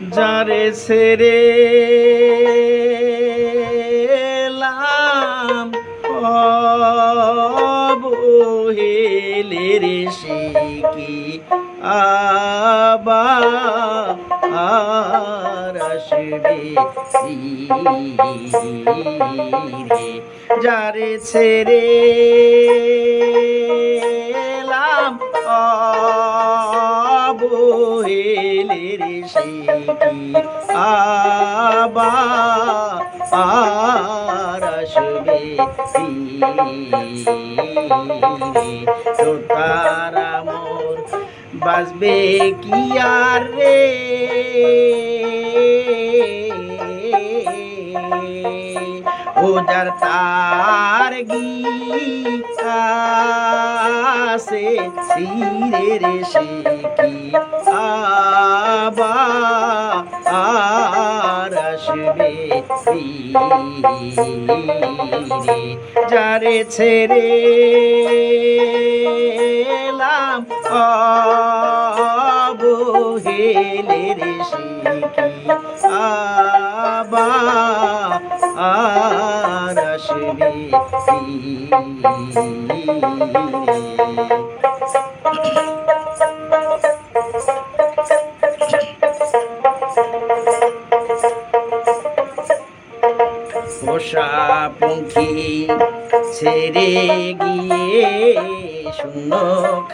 যারে ছেড়ে লাম অবহেলের সে কি আবা আসবে রে যারে ছেড়ে আবা আর আসবে তো তারা মোর বাজবে কি আর রে? ও যার তার সিরে রে সে কি আবা যারে ছেড়ে লাম অবহেলের সে কি আবা আর আসবে পোষা পঙ্খী ছেড়ে গিয়ে শূন্য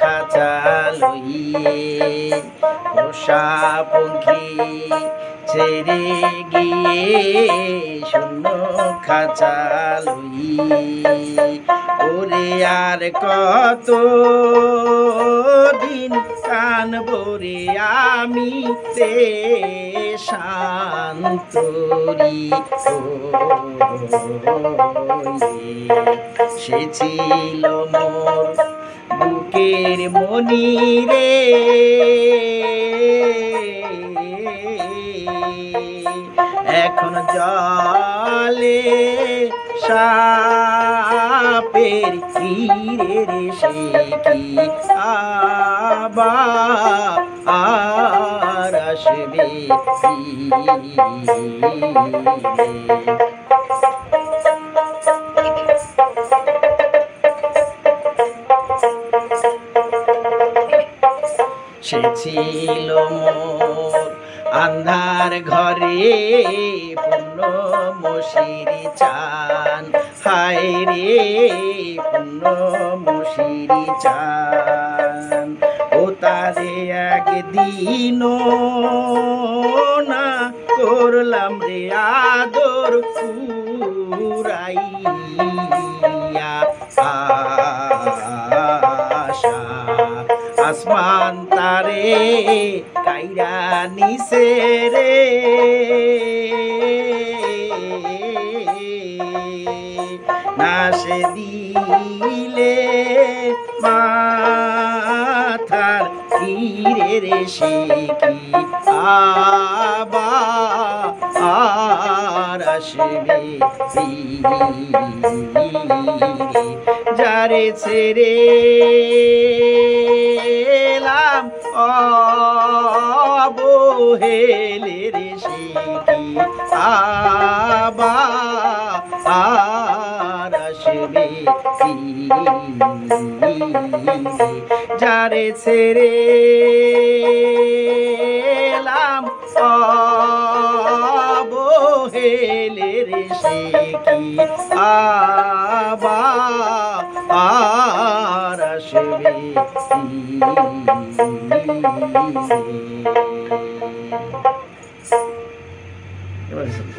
খাঁচা লইয়ে পোষা পঙ্খী ছেড়ে গিয়ে শূন্য খাঁচা লইয়ে। ওরে আর কত দিন কান বরে আমি তে শান্তরি সে ছিল মোর বুকের মনি এখন জলে সাপের তীরে রে সে কি আবা আর আসবে। সে ছিল মোর আন্ধার ঘরে পূর্ণ মশিরি চান। হায় রে, পূর্ণ মশিরি চান। ও তারে একদিন না করলাম রে আদর পুরাইয়া আশা, আসমান তারে কাইরা নিসে রে নাশে দিলে মাথার তীরে রে, সে কি আবা আর আসবে। যারে ছেড়ে এলাম অবহেলের সে আবা আসবে। যারে ছেড়ে এলাম অবহেলের সে কি আবা এবার